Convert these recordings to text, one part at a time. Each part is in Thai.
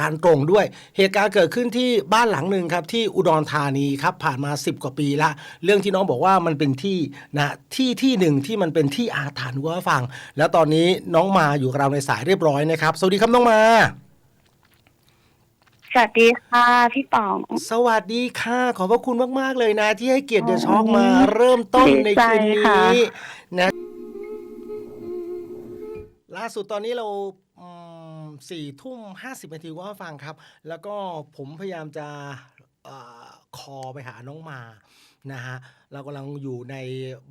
การณ์ตรงด้วย เหตุการณ์เกิดขึ้นที่บ้านหลังหนึ่งครับที่อุดรธานีครับผ่านมา 10 กว่าปีละ เรื่องที่น้องบอกว่ามันเป็นที่นะที่ที่หนึ่งที่มันเป็นที่อาถรรพ์ว่าฟัง แล้วตอนนี้น้องมาอยู่กับเราในสายเรียบร้อยนะครับ สวัสดีครับน้องมาสวัสดีค่ะพี่ป๋อง สวัสดีค่ะ ขอบพระคุณมาก ๆ เลยนะ ที่ให้เกียรติเดอะช็อคมาเริ่มต้นในคืนดีใจค่ะนี้นะ ล่าสุดตอนนี้เรา สี่ทุ่มห้าสิบนาทีว่าฟังครับ แล้วก็ผมพยายามจะเออคอไปหาน้องมา นะฮะเรากำลังอยู่ใน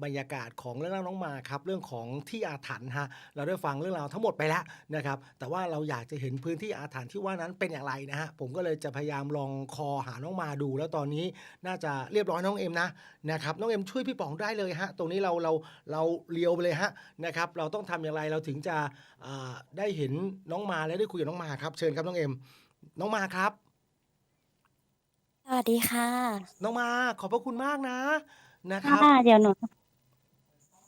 บรรยากาศของเรื่องราวน้องมาครับเรื่องของที่อาถรรพ์ฮะเราได้ฟังเรื่องราวทั้งหมดไปแล้วนะครับแต่ว่าเราอยากจะเห็นพื้นที่อาถรรพ์ที่ว่านั้นเป็นอย่างไรนะฮะผมก็เลยจะพยายามลองคอหาน้องมาดู แล้วตอนนี้น่าจะเรียบร้อยน้องเอ็มนะนะครับน้องเอ็มช่วยพี่ป๋องได้เลยฮะตรงนี้เราเราเราเลียวไปเลยฮะนะครับเราต้องทำอย่างไรเราถึงจะได้เห็นน้องมาและได้คุยกับน้องมาครับเชิญครับน้องเอ็มน้องมาครับ สวัสดีค่ะ น้องมา ขอบพระคุณมากนะ นะครับค่ะเดี๋ยวหนู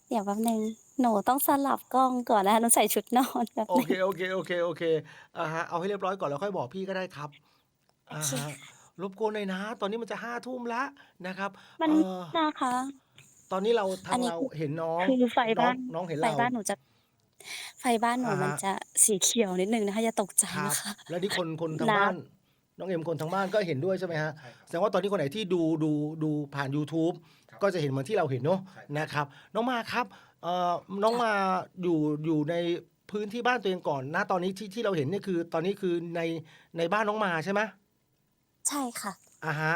เดี๋ยวแป๊บนึง หนูต้องสลับกล้องก่อนนะคะหนูใส่ชุดนอนแป๊บโอนึงเคโอเค โอเค โอเคอ่าฮะ เอาให้เรียบร้อยก่อนแล้วค่อยบอกพี่ก็ได้ครับอ่าโอเค ฮะรบกวนหน่อยนะ ตอนนี้มันจะห้าทุ่มแล้วนะครับมันเอ่อนะคะ ตอนนี้เราอัทานงนี้เราเห็นน้อง คือไฟน้อบ้างนน้องเห็นไฟเราบ้านหนูจะ ไฟบ้านหนูอ่าฮะมันจะสีเขียวนิดนึงนะคะอย่าตกใจครับ นะคะ แล้วที่คนคนทางน้ำบ้าน น้องเอ็มคนทางบ้านก็เห็นด้วยใช่ไหมฮะ แสดงว่าตอนนี้คนไหนที่ดูดูดูผ่าน YouTube ก็จะเห็นเหมือนที่เราเห็นเนาะนะครับ น้องมาครับเอ่อน้องมาอยู่อยู่ในพื้นที่บ้านตัวเองก่อนนะตอนนี้ที่ที่เราเห็นเนี่ยคือ ตอนนี้คือในในบ้านน้องมาใช่ไหมใช่ค่ะ อ่าฮะ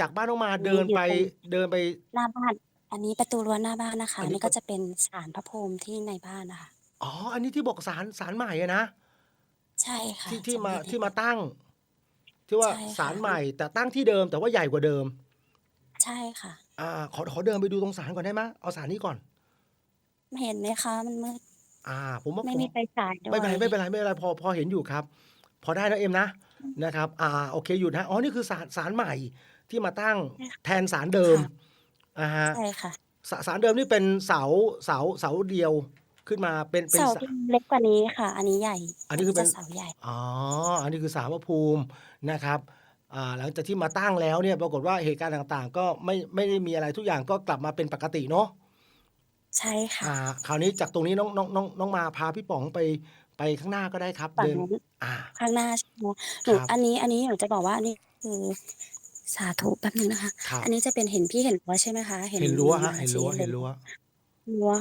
จากบ้านน้องมาอันนี้เดินไปอยู่ตรงเดินไป หน้าบ้าน อันนี้ประตูรั้วหน้าบ้านนะคะ อันอันนี้นี้ก็จะเป็นศาลพระภูมิที่ในบ้านนะคะ อ๋ออันนี้ที่บอกสารสารใหม่อะนะ ใช่ค่ะที่ที่จะมาในที่มาตั้ง ที่ว่าใช่ค่ะสารใหม่แต่ตั้งที่เดิมแต่ว่าใหญ่กว่าเดิม ใช่ค่ะ อ่า ขอขอเดินไปดูตรงสารก่อนได้ไหมเอาสารนี้ก่อน เห็นไหมคะ มันมืดอ่า ผมว่าไม่ผมมีไฟฉายด้วยไม่เป็นไรไม่เป็นไรไม่เป็นไรพอพอเห็นอยู่ครับ พอได้นะเอ็มนะนะครับ อ่าโอเคอยู่นะอ๋อนี่คือสารสารใหม่ที่มาตั้งแทนสารเดิมอ่าฮะใช่ค่ะสสารเดิมนี่เป็นเสาเสาเสาเดียวขึ้นมาเป็นเป็นเสาสาที่เล็กกว่านี้ค่ะ อันนี้ใหญ่อันนี้คือเป็นจะเสาใหญ่ อ๋อ อันนี้คือสารพระภูมิ นะครับอ่าหลังจากที่มาตั้งแล้วเนี่ยปรากฏว่าเหตุการณ์ต่างๆ ก็ไม่ไม่ได้มีอะไรทุกอย่างก็กลับมาเป็นปกติเนาะใช่ค่ะอ่าคราวนี้จากตรงนี้น้องน้องน้องน้องมาพาพี่ป๋องไปไปข้างหน้าก็ได้ครับ ฝั่งเดิน นู้นอ่าข้างหน้าใช่ไหมหนูครับอันนี้อันนี้หนูจะบอกว่าอันนี้คือสาธุแป๊บนึงนะคะ ครับอันนี้จะเป็นเห็นพี่เห็นรั้วใช่ไหมคะ เห็นรั้วฮะมาเห็นรั้วชี้เห็นรั้วรั้ว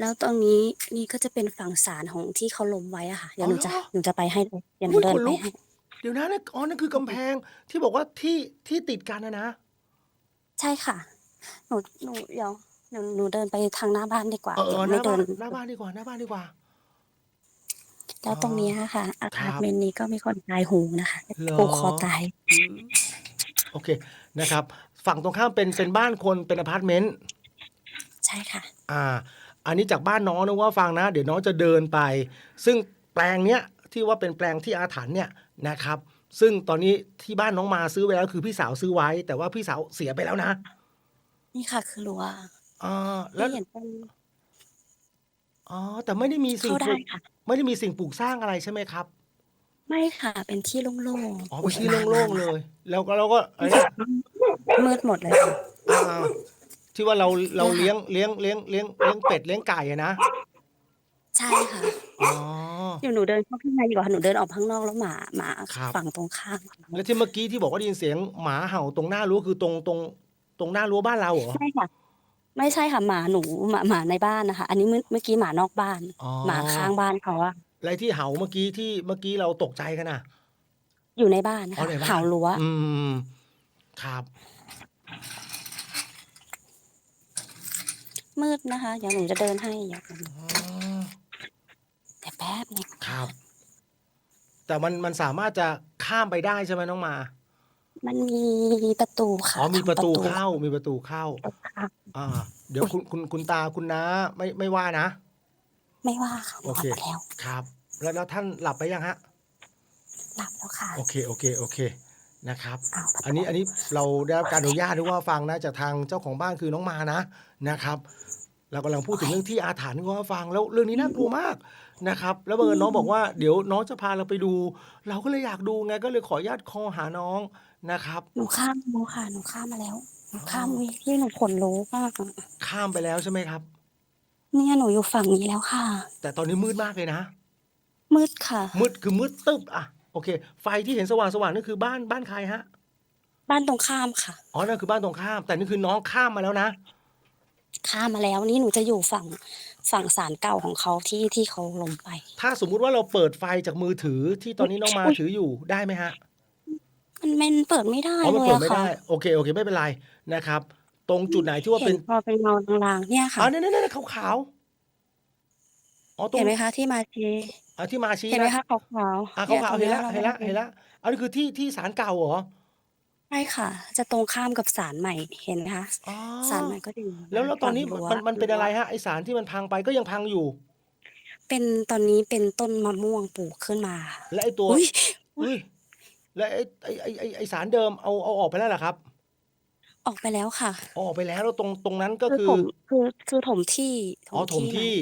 แล้วตรงนี้นี่ก็จะเป็นฝั่งศาลของที่เขาล้มไว้อะค่ะเดี๋ยวหนูจะหนูจะไปให้เลยเดี๋ยวหนูอุ๊ยเดินขนไปลุกให้เดี๋ยวนะนั่นอ๋อนั่นคือกำแพงที่บอกว่าที่ที่ติดกันนะนะ ใช่ค่ะ หนูหนูเดี๋ยวหนูหนูเดินไปทางหน้าบ้านดีกว่าเออเอเดี๋ยวอหไม่น้าเดิบ้านนหน้าบ้านดีกว่าหน้าบ้านดีกว่า แล้วตรงนี้ค่ะ อาครัคาบรเมนต์นี้ก็มีคนตายโหงนะคะเหรอ ผูกคอตาย อืมโอเคนะครับ ฝั่งตรงข้ามเป็นเป็นบ้านคนเป็นอพาร์ตเมนต์ใช่ค่ะ อ่า อันนี้จากบ้านน้องนะว่าฟังนะ เดี๋ยวน้องจะเดินไป ซึ่งแปลงเนี้ย ที่ว่าเป็นแปลงที่อาถรรพ์เนี่ยนะครับ ซึ่งตอนนี้ที่บ้านน้องมาซื้อไว้แล้วคือพี่สาวซื้อไว้ แต่ว่าพี่สาวเสียไปแล้วนะนี่ค่ะ คือรั้วอ่าแล้วที่เห็นเป็นอ๋อแต่ไม่ได้มีสิ่งเข้าปลูได้กค่ะ ไม่ได้มีสิ่งปลูกสร้างอะไรใช่ไหมครับไม่ค่ะ เป็นที่โล่งๆอ๋อเป็นที่โล่งๆเลย แล้วก็เราก็อะไรนะมืดหมดเลยค่ะอ่าที่ว่าเราเราเลี้ยงเลี้ยงเลี้ยงเลี้ยงเลี้ยงเป็ดเลี้ยงไก่อะนะ ใช่ค่ะ อ๋อ เดี๋ยวหนูเดินเข้าข้างในดีกว่าหนูเดินออกข้างนอกแล้วหมาหมาครับ ฝั่งตรงข้ามแล้วที่เมื่อกี้ที่บอกว่าได้ยินเสียงหมาเห่าตรงหน้ารั้วคือตรงตรงตรงหน้ารั้วบ้านเราเหรอใช่ค่ะ ไม่ใช่ค่ะหมาหนูหมาหมาในบ้านนะคะ อันนี้เมื่อเมื่อกี้หมานอกบ้าน อ๋อหมาข้างบ้านเขาอะอะไรที่เห่าเมื่อกี้ที่เมื่อกี้เราตกใจกันน่ะ อยู่ในบ้านอ๋อค่ะในบ้าน เห่ารั้วอืม ครับ มืดนะคะเดี๋ยวหนูจะเดินให้เดี๋ยวอ๋อแต่แป๊บนึง ครับ แต่มันมันสามารถจะข้ามไปได้ใช่ไหมน้องมา มันมีประตูค่ะอ๋อมีประตูทางเข้ามีประตูเข้า ค่ะอ่า เดี๋ยวคุณคุณคุณตาคุณน้าไม่ไม่ว่านะ ไม่ว่าค่ะหนูโอหลัเคบไปแล้ว ครับ แล้วแล้วท่านหลับไปยังฮะ หลับแล้วค่ะโอเคโอเคโอเคนะครับ อ้าวประตูอันนี้อันนี้เราได้รับการอนุญาตหรือว่าฟังนะจากทางเจ้าของบ้านคือน้องมานะนะครับ เรากำลังพูดถึงโอ๊ยเรื่องที่อาถรรพ์คุณผู้ฟังแล้วเรื่องนี้น่ากลัวมากนะครับ แล้วบังเอิญน้องบอกว่าเดี๋ยวน้องจะพาเราไปดู เราก็เลยอยากดูไงก็เลยขออนุญาตคอลหาน้องนะครับ หนูข้ามหนูค่ะหนูข้ามมาแล้วหนูอ๋อข้ามวิที่หนูขนลุกมากอะข้ามไปแล้วใช่ไหมครับ เนี่ยหนูอยู่ฝั่งนี้แล้วค่ะ แต่ตอนนี้มืดมากเลยนะ มืดค่ะ มืดคือมืดตึ๊บอะโอเค ไฟที่เห็นสว่างสว่างๆนั่นคือบ้านบ้านใครฮะ บ้านตรงข้ามค่ะ อ๋อนั่นคือบ้านตรงข้าม แต่นี่คือน้องข้ามมาแล้วนะ ข้ามมาแล้วนี่หนูจะอยู่ฝั่งฝั่งศาลเก่าของเขาที่ที่เขาลงไป ถ้าสมมุติว่าเราเปิดไฟจากมือถือที่ตอนนี้น้องมาอุ๊ยถืออยู่ได้ไหมฮะมันมันเปิดไม่ได้อ๋อเลมันยเปิดอะไม่ค่ะได้โอเคโอเคไม่เป็นไรนะครับ ตรงจุดไหนที่ว่าเห็เป็นนพอเป็นเงาลางๆเนี่ยค่ะ อ๋อเนี่ยเนี่ยขาวขาวๆอ๋อตรงเห็นไหมคะที่มาเชอะที่มาชี้เห็นไหมนะ คะขาวๆอะนี่ขาวยๆตรเห็นงละราเห็นละไม่เห็นละอันนี้คือที่ที่ศาลเก่าเหรอ ใช่ค่ะ จะตรงข้ามกับศาลใหม่ เห็นไหมคะ อ๋อ ศาลใหม่ก็จะอยู่แล้วแล้วตอนนี้ฝั่งรั้ว มัน มันเป็นอะไรฮะไอสารที่มันพังไปก็ยังพังอยู่ เป็น ตอนนี้เป็นต้นมะม่วงปลูกขึ้นมา และไอตัว อุ้ยอุ้ยและไอไอไอไอ้ ไอสารเดิมเอา เอาออกไปแล้วเหรอครับ ออกไปแล้วค่ะเอาออกไปแล้ว แล้วตรง ตรงนั้นก็คือคือถมคือ คือถมที่อ๋อถมใหที่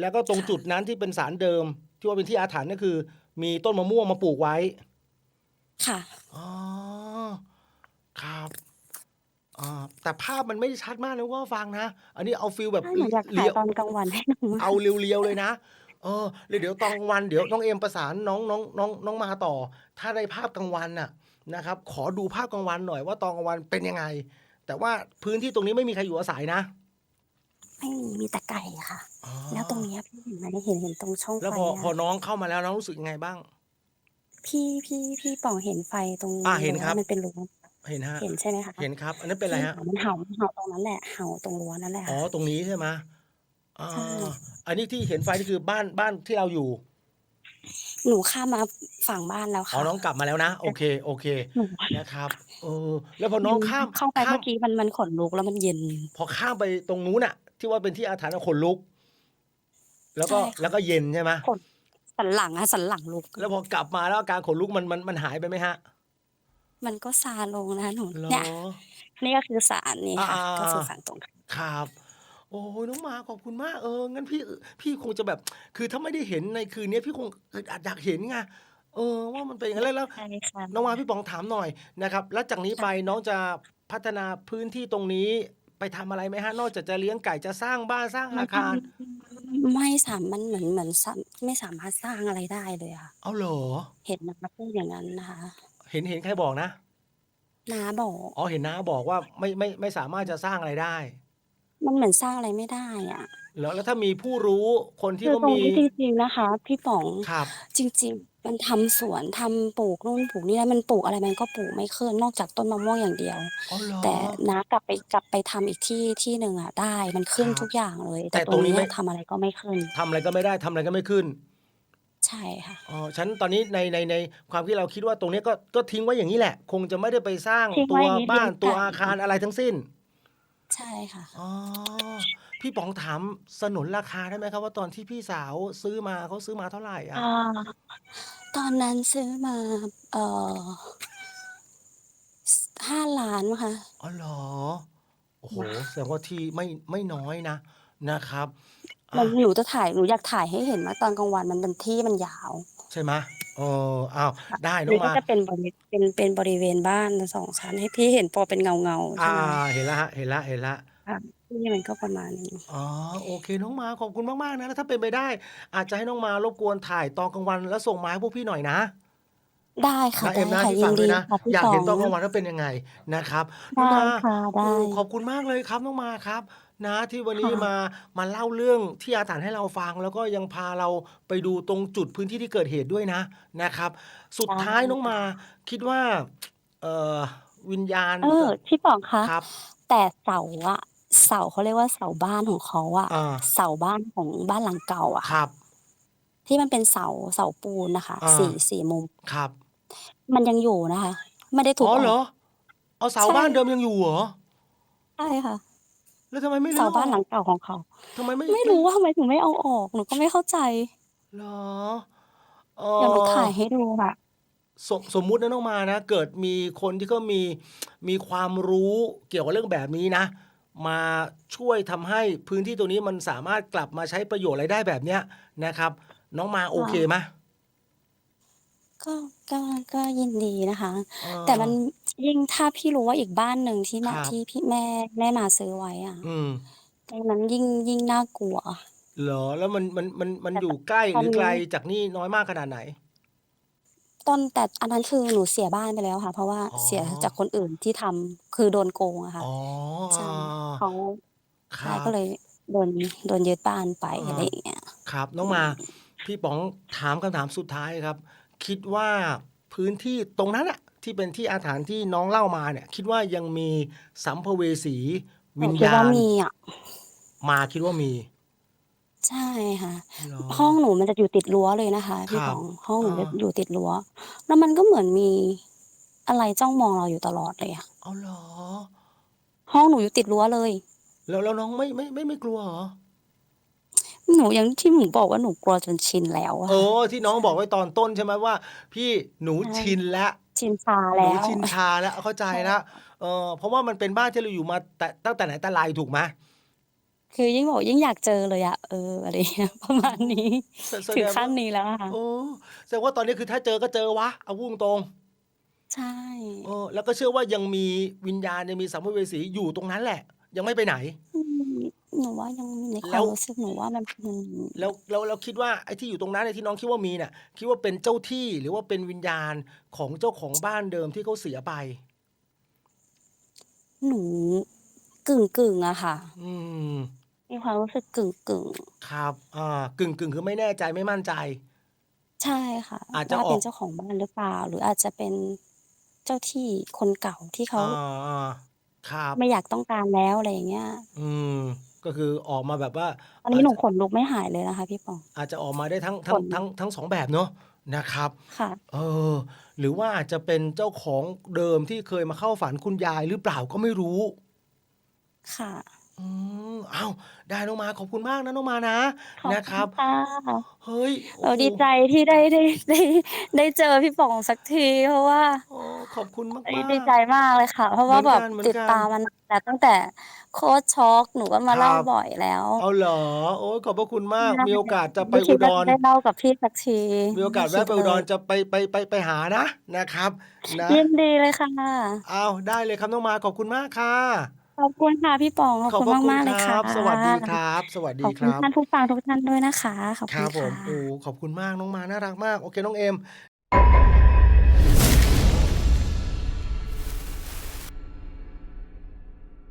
แล้วก็ตรงค่ะ จุดนั้นที่เป็นสารเดิม ที่ว่าเป็นที่อาถรรพ์ ก็คือมีต้นมะม่วงมาปลูกไว้ ค่ะ อ๋อ ครับอ่าแต่ภาพมันไม่ได้ชัดมากนะว่าฟังนะ อันนี้เอาฟิลแบบถ้าหนูอยากถ่าเลี้ยยว ตอนกลางวันให้หนูเอาเรียว ๆ เลยนะ เออแล้วเดี๋ยวตอนกลางวัน เดี๋ยวน้องเอ็มประสานน้องน้องน้องน้องมาต่อ ถ้าได้ภาพกลางวันน่ะนะครับ ขอดูภาพกลางวันหน่อยว่าตอนกลางวันเป็นยังไง แต่ว่าพื้นที่ตรงนี้ไม่มีใครอยู่อาศัยนะไม่มีมีแต่ไก่ค่ะ อ๋อแล้วตรงเนี้ยพี่เห็นไหมเห็นเห็นตรงช่องไฟแล้วพออะพอน้องเข้ามาแล้วน้องรู้สึกยังไงบ้าง พี่พี่พี่ป่องเห็นไฟตรงอ่าเห็นครับ มันเป็นรั้ว เห็นฮะ เห็นใช่ไหมคะเห็นครับ อันนั้นเป็นอะไรฮะมันเห่ามันเห่าตรงนั้นแหละ เห่าตรงรั้วนั่นแหละอ๋อ ค่ะ ตรงนี้ใช่ไหมอ่าใช่ อันนี้ที่เห็นไฟนี่คือบ้านบ้านที่เราอยู่ หนูข้ามมาฝั่งบ้านแล้วอ๋อ ค่ะ น้องกลับมาแล้วนะ โอเค โอเค หนูนะครับ เออ แล้วพอน้องข้าม เข้าไปข้าม เมื่อกี้มันมันขนลุกแล้วมันเย็น พอข้ามไปตรงนู้นน่ะที่ว่าเป็นที่อาถรรพ์อะขนลุก แล้วก็ ใช่ค่ะ แล้วก็เย็นใช่ไหมขนสันหลังอะสันหลังลุก แล้วพอกลับมาแล้วอาการขนลุกมันมันมันหายไปไหมฮะ มันก็ซาลงนะหนู เหรอเนี่ยนี่ก็คือสารนี่ค่ะอ่าก็คือสารตรงข้ามครับ โอ้ยน้องหมาขอบคุณมาก เออ งั้นพี่ พี่คงจะแบบ คือถ้าไม่ได้เห็นในคืนนี้พี่คงอึดอัดอยากเห็นไง เออ ว่ามันเป็นอย่างนั้นแล้วแล้ว ใช่ค่ะ น้องมาพี่ปองถามหน่อยนะครับ แล้วจากนี้ไปน้องจะพัฒนาพื้นที่ตรงนี้ไปทำอะไรไหมฮะ นอกจากจะเลี้ยงไก่จะสร้างบ้านสร้างอาคาร ไม่สามมันเหมือนเหมือนสามไม่สามารถสร้างอะไรได้เลยค่ะ เอาเหรอ เห็นนะพูดอย่างนั้นนะคะ เห็นเห็นใครบอกนะ น้าบอก อ๋อเห็นน้าบอกว่าไม่ไม่ไม่สามารถจะสร้างอะไรได้ มันเหมือนสร้างอะไรไม่ได้อะ แล้วแล้วถ้ามีผู้รู้คนที่คือเขาตรงมีนี้จริงๆนะคะ พี่ป๋องครับ จริง ๆ มันทำสวนทำปลูกนู่นปลูกนี่แล้วมันปลูกอะไรมันก็ปลูกไม่ขึ้นนอกจากต้นมะม่วงอย่างเดียว อ๋อเหรอ แต่น้ากลับไปกลับไปทำอีกที่ที่หนึ่งอะได้มันขึ้นครับ ทุกอย่างเลย แต่แต่ตตรรงงนี้นี้ไม่ทำอะไรก็ไม่ขึ้น ทำอะไรก็ไม่ได้ทำอะไรก็ไม่ขึ้น ใช่ค่ะ อ๋อฉันตอนนี้ในในในความคิดเราคิดว่าตรงนี้ก็ก็ทิ้งไว้อย่างนี้แหละ คงจะไม่ได้ไปสร้างทิ้งตัไว้วอย่างนี้บ้านทิ้งตัวค่ะ อาคารอะไรทั้งสิ้น ใช่ค่ะ อ๋อ พี่ป๋องถามสนุนราคาได้ไหมครับ ว่าตอนที่พี่สาวซื้อมาเขาซื้อมาเท่าไหร่อะ อ่า ตอนนั้นซื้อมา เอ่อห้าล้านมั้งคะอ๋อเหรอ โอ้โห แสดงว่าที่ไม่ไม่น้อยนะนะครับ มัอะนหนูจะถ่ายหนูอยากถ่ายให้เห็นว่าตอนกลางวันมันเป็นที่มันยาว ใช่ไหมเอออ้าวได้หน้รือองก็มาจะเป็นบริเป็นเป็นบริเวณบ้านสองชั้นให้พี่เห็นพอเป็นเงาเงาๆอ่า ใช่ไหมเห็นแล้วฮะเห็นแล้วเห็นแล้วค่ะที่มันก็ประมาณนี้ อ๋อโอเคน้องมาขอบคุณมากๆนะแล้วถ้าเป็นไปได้ อาจจะให้น้องมารบกวนถ่ายตอนกลางวันแล้วส่งมาให้พวกพี่หน่อยนะได้ค่ะนะเอ็ได้มนะค่ะที่ยิฟันงด้ดีวยนะ ค่ะพี่อยากป๋อเห็นงตอนกลางวันว่าเป็นยังไงนะครับน้องได้มาค่ะได้ โอ้ขอบคุณมากเลยครับน้องมาครับ นะที่วันนี้ค่ะมามาเล่าเรื่องที่อาถรรพ์ให้เราฟัง แล้วก็ยังพาเราไปดูตรงจุดพื้นที่ที่เกิดเหตุด้วยนะนะครับ สุดท้ายน้องมาคิดว่า เอ่อวิญญาณเออพี่ป๋องคะครับ แต่เสาอะเสาเขาเรียกว่าเสาบ้านของเขาอะอ่าเสาบ้านของบ้านหลังเก่าอะคค่ะรับ ที่มันเป็นเสาเสาปูนนะคะอ่าสี่สี่มุมครับ มันยังอยู่นะคะไม่ได้ถูกอ๋ออเหรออกเอาเสาใช่บ้านเดิมยังอยู่เหรอใช่ค่ะ แล้วทำไมไม่รื้เสาออบ้านหลัอกงเก่าของเขา ทำไมไม่ไม่ รู้ว่าทำไมถึงไม่เอาออกหนูก็ไม่เข้าใจเหรอ เอเดี๋ยวหนูอถ่ายให้ดูค่ะ สมสมมุตินะน้องมานะ เกิดมีคนที่เขามี มีความรู้เกี่ยวกับเรื่องแบบนี้นะ มาช่วยทำให้พื้นที่ตรงนี้มันสามารถกลับมาใช้ประโยชน์อะไรได้แบบเนี้ยนะครับ น้องมาโอเคไหมก็ ก็ ก็ยินดีนะคะ เอแต่มันอ ยิ่งถ้าพี่รู้ว่าอีกบ้านหนึ่งที่คแม่รับ ที่พี่แม่ แม่มาซื้อไว้อะ อืม ตรงนั้นยิ่ง ยิ่งน่ากลัว เหรอ แล้วมัน มัน มัน มันแต่อยู่ใกล้ตอหนรือไกลนี้จากนี่น้อยมากขนาดไหน ตอน แต่อันนั้นคือหนูเสียบ้านไปแล้วค่ะ เพราะว่าอ๋อ เสียจากคนอื่นที่ทำ คือโดนโกงอะค่ะอ๋อ ใช่ เขา คใช่ รัก็บ เลยโดน โดนยึดบ้านไปเออะไรออย่างเงี้ย ครับ น้องอืมามพี่ป๋องถามคำถามสุดท้ายครับ คิดว่าพื้นที่ตรงนั้นอะ ที่เป็นที่อาถรรพ์ที่น้องเล่ามาเนี่ย คิดว่ายังมีสัมภเวสีหนูวิญคิดญาว่าณมีอะมาคิดว่ามี ใช่ค่ะเหรอ ห้องหนูมันจะอยู่ติดรั้วเลยนะคะคพี่รัป๋บองห้องหเอนูจะออยู่ติดรั้ว แล้วมันก็เหมือนมีอะไรจ้องมองเราอยู่ตลอดเลยอะอ้าวเหรอ ห้องหนูอยู่ติดรั้วเลย แล้วแล้วน้องไม่ไม่ไม่ไม่กลัวเหรอ หนูอย่างที่หนูบอกว่าหนูกลัวจนชินแล้วอะเอค่ะ อที่น้องใช่บอกไว้ตอนต้นใช่ไหมว่า พี่หนูใช่ชินแล้ว ชินชาหแล้นูวชินชาแล้วเข้าใจใช่แล้วเออเพราะว่ามันเป็นบ้านที่เราอยู่มาแต่ตั้งแต่ไหนแต่ไรถูกไหมคือยิ่งบอกยิ่งอยากเจอเลยอะเอออะไรอย่างเงี้ยประมาณนี้ แสแสถึดงงขั้ว่านนี้แล้วอะค่ะ โอ้แสดงว่าตอนนี้คือถ้าเจอก็เจอวะเอาพูดตรงใช่ ๆเออแล้วก็เชื่อว่ายังมีวิญญาณยังมีสัมภเวสีอยู่ตรงนั้นแหละ ยังไม่ไปไหน อืม หนูว่ายังในควาแล้มวรู้สึกหนูว่ามันมันแล้วแล้วเราคิดว่าไอ้ที่อยู่ตรงนั้นไอ้ที่น้องคิดว่ามีเนี่ยคิดว่าเป็นเจ้าที่หรือว่าเป็นวิญญาณของเจ้าของบ้านเดิมที่เขาเสียไป หนูกึ่งกึ่งๆอะค่ะ อืม มีความรู้สึกกึ่งกึ่งครับอ่ากึ่งกึ่งคือไม่แน่ใจไม่มั่นใจๆใช่ค่ะอาจจะว่าอเป็อนกเจ้าของบ้านหรือเปล่า หรืออาจจะเป็นเจ้าที่คนเก่าที่เขาอ่าอ่าครับ ไม่อยากต้องการแล้วอะไรอย่างเงี้ย อืม ก็คือออกมาแบบว่าตอนนี้หนูอาจจะขนลุกไม่หายเลยนะคะ พี่ปอง อาจจะออกมาได้ทั้งขทั้งนทั้งทั้งสองแบบเนาะนะครับ ค่ะ เออ หรือว่าอาจจะเป็นเจ้าของเดิมที่เคยมาเข้าฝันคุณยายหรือเปล่าก็ไม่รู้ ค่ะ อืม อ้าว ได้น้องมา ขอบคุณมากนะน้องมานะ ขอบนะคคุรัณบ ค่ะ เฮ้ยเอโอ้อโหดีใจที่ได้ได้ได้ได้เจอพี่ป๋องสักที เพราะว่า โอ้ ขอบคุณเอ้ย มาดีก ใจมากเลยค่ะ เพราะๆ เหว่ามือนแบกับน เหมือนติดกัตาน มมันแต่ตั้งแต่โค้ชช็อกหนูก็คมารัเล่าบ บ่อยแล้ว เอาเหรอ โอ้ยขอบพระคุณมากใช่มีโอกาสจะไปไม่คิอุดดว่ารจะได้เล่ากับพี่สักที มีโอกาสไม่คิแวะดไปเลอุดรยจะไปไปไปไปหานะนะครับ นะ ยินดีเลยค่ะ เอาได้เลยครับน้องมาขอบคุณมากค่ะ ขอบคุณค่ะพี่ป๋อง ขอบขอบคุณพระคุณมาก ๆ คเลยรัค่ะ บ สวัสดีครับ สวัสขดีอบคคุณรับ ท่านผู้ฟังทุกท่านด้วยนะคะ ขอบคคุรัณบผมค่ะโอ้ขอบคุณมากน้องมาน่ารักมาก โอเค น้องเอ็ม